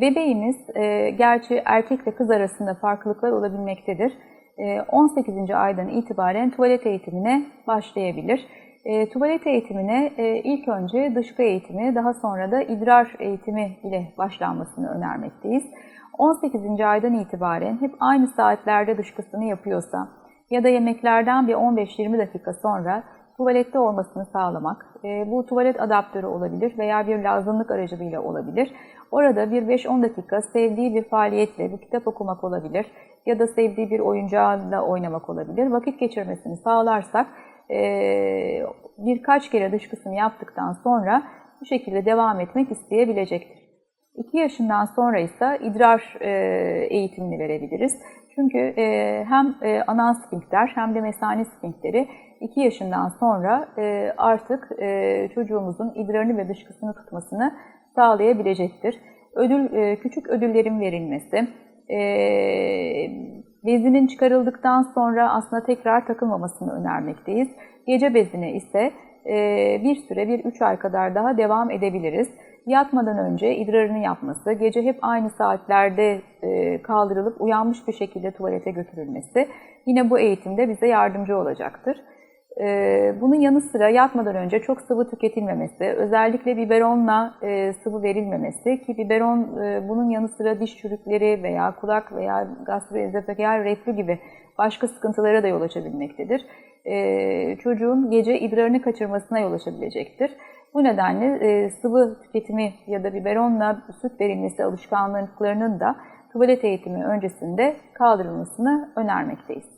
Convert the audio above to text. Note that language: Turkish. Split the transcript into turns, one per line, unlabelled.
bebeğimiz, e, gerçi erkek ve kız arasında farklılıklar olabilmektedir. E, 18. aydan itibaren tuvalet eğitimine başlayabilir. E, tuvalet eğitimine e, ilk önce dışkı eğitimi, daha sonra da idrar eğitimi ile başlanmasını önermekteyiz. 18. aydan itibaren hep aynı saatlerde dışkısını yapıyorsa ya da yemeklerden bir 15-20 dakika sonra tuvalette olmasını sağlamak, e, bu tuvalet adaptörü olabilir veya bir lazımlık aracılığıyla olabilir. Orada bir 5-10 dakika sevdiği bir faaliyetle, bir kitap okumak olabilir ya da sevdiği bir oyuncağıyla oynamak olabilir. Vakit geçirmesini sağlarsak e, birkaç kere dışkısını yaptıktan sonra bu şekilde devam etmek isteyebilecektir. 2 yaşından sonra ise idrar e, eğitimini verebiliriz. Çünkü e, hem e, anal sfinkter hem de mesane sfinkteri 2 yaşından sonra artık çocuğumuzun idrarını ve dışkısını tutmasını sağlayabilecektir. Ödül, küçük ödüllerin verilmesi, bezinin çıkarıldıktan sonra aslında tekrar takılmamasını önermekteyiz. Gece bezine ise bir süre, bir 3 ay kadar daha devam edebiliriz. Yatmadan önce idrarını yapması, gece hep aynı saatlerde e, kaldırılıp uyanmış bir şekilde tuvalete götürülmesi yine bu eğitimde bize yardımcı olacaktır. E, bunun yanı sıra yatmadan önce çok sıvı tüketilmemesi, özellikle biberonla e, sıvı verilmemesi ki biberon bunun yanı sıra diş çürükleri veya kulak veya gastroezofagel reflü gibi başka sıkıntılara da yol açabilmektedir. Çocuğun gece idrarını kaçırmasına yol açabilecektir. Bu nedenle e, sıvı tüketimi ya da biberonla süt verilmesi alışkanlıklarının da tuvalet eğitimi öncesinde kaldırılmasını önermekteyiz.